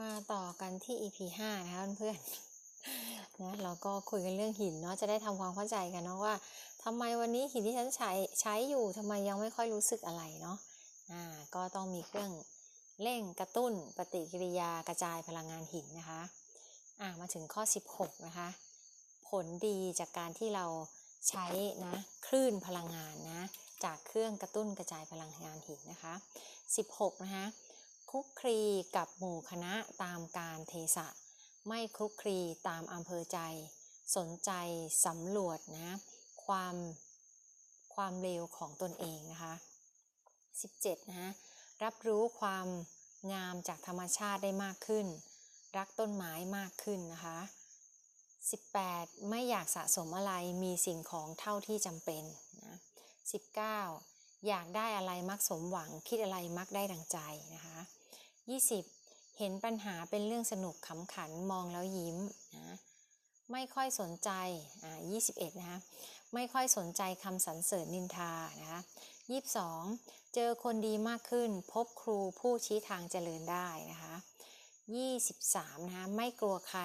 มาต่อกันที่ EP 5นะคะเพื่อนๆนะเราก็คุยกันเรื่องหินเนาะจะได้ทำความเข้าใจกันเนาะว่าทำไมวันนี้หินที่ฉันใช้ใช้อยู่ทำไมยังไม่ค่อยรู้สึกอะไรเนาะอ่าก็ต้องมีเครื่องเร่งกระตุ้นปฏิกิริยากระจายพลังงานหินนะคะอ่ามาถึงข้อ 16 นะคะ ผลดีจากการที่เราใช้นะคลื่นพลังงานนะจากเครื่องกระตุ้นกระจายพลังงานหินนะคะ 16 นะคะ ลุกคลีกับหมู่คณะตามการเทศะ ไม่คลุกคลีตามอำเภอใจ สนใจสำรวจนะความความเร็วของตนเองนะคะ 17 นะรับรู้ความงามจากธรรมชาติได้มากขึ้น รักต้นไม้มากขึ้นนะคะ 18 ไม่อยากสะสมอะไรมีสิ่งของเท่าที่จำเป็นนะ19 อยากได้อะไรมักสมหวังคิดอะไรมักได้ดังใจนะคะ 20 เห็นปัญหาเป็นเรื่องสนุกขำขันมองแล้วยิ้มนะไม่ค่อยสนใจอ่า21 นะคะ ไม่ค่อยสนใจคำสรรเสริญนินทา นะคะ 22 เจอคนดีมากขึ้น พบครูผู้ชี้ทางเจริญได้นะคะ 23 นะคะ ไม่กลัวใคร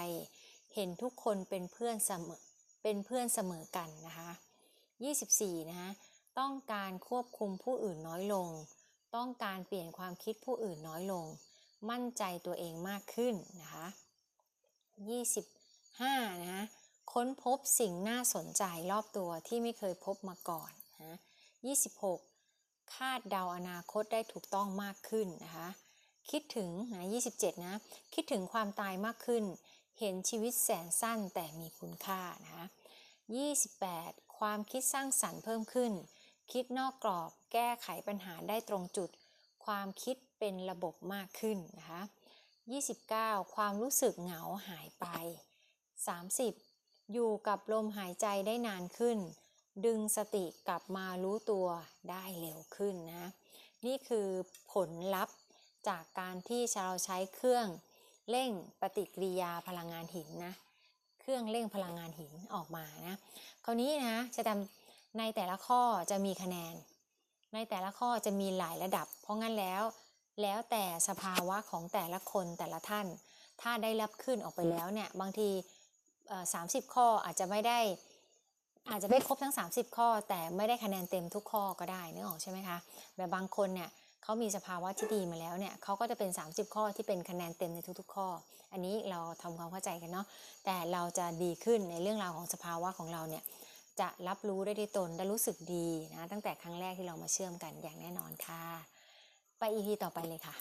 เห็นทุกคนเป็นเพื่อนเสมอ เป็นเพื่อนเสมอกันนะคะ 24 นะคะ ต้องการควบคุมผู้อื่นน้อยลง ต้องการเปลี่ยนความคิดผู้อื่นน้อยลง มั่นใจตัวเองมากขึ้นนะคะ25นะคะค้นพบสิ่งน่าสนใจรอบตัวที่ไม่เคยพบมาก่อนนะ26 คาดเดาอนาคตได้ถูกต้องมากขึ้นนะคะ คิดถึงนะ27 นะ คิดถึงความตายมากขึ้น เห็นชีวิตแสนสั้นแต่มีคุณค่านะคะ28 ความคิดสร้างสรรค์เพิ่มขึ้น คิดนอกกรอบ แก้ไขปัญหาได้ตรงจุด ความคิด เป็นระบบมากขึ้นนะคะ 29 ความรู้สึกเหงาหายไป 30 อยู่กับลมหายใจได้นานขึ้น ดึงสติกลับมารู้ตัวได้เร็วขึ้นนะนี่คือผลลัพธ์จากการที่เราใช้เครื่องเร่งปฏิกิริยาพลังงานหินนะเครื่องเร่งพลังงานหินออกมานะคราวนี้นะจะทำในแต่ละข้อจะมีคะแนน ในแต่ละข้อจะมีหลายระดับ เพราะงั้นแล้ว แล้วแต่สภาวะของแต่ละคนแต่ละท่าน ถ้าได้รับขึ้นออกไปแล้วเนี่ยบางทีสามสิบข้ออาจจะไม่ได้อาจจะไม่ครบทั้ง 30 ข้อ แต่ไม่ได้คะแนนเต็มทุกข้อก็ได้นึกออกใช่ไหมคะแบบบางคนเนี่ยเขามีสภาวะที่ดีมาแล้วเนี่ยเขาก็จะเป็น 30 ข้อที่เป็นคะแนนเต็มในทุกๆ ข้อ อันนี้เราทำความเข้าใจกันเนาะแต่เราจะดีขึ้นในเรื่องราวของสภาวะของเราเนี่ยจะรับรู้ได้ด้วยตนได้รู้สึกดีนะตั้งแต่ครั้งแรกที่เรามาเชื่อมกันอย่างแน่นอนค่ะ ไปอีพีต่อไปเลยค่ะ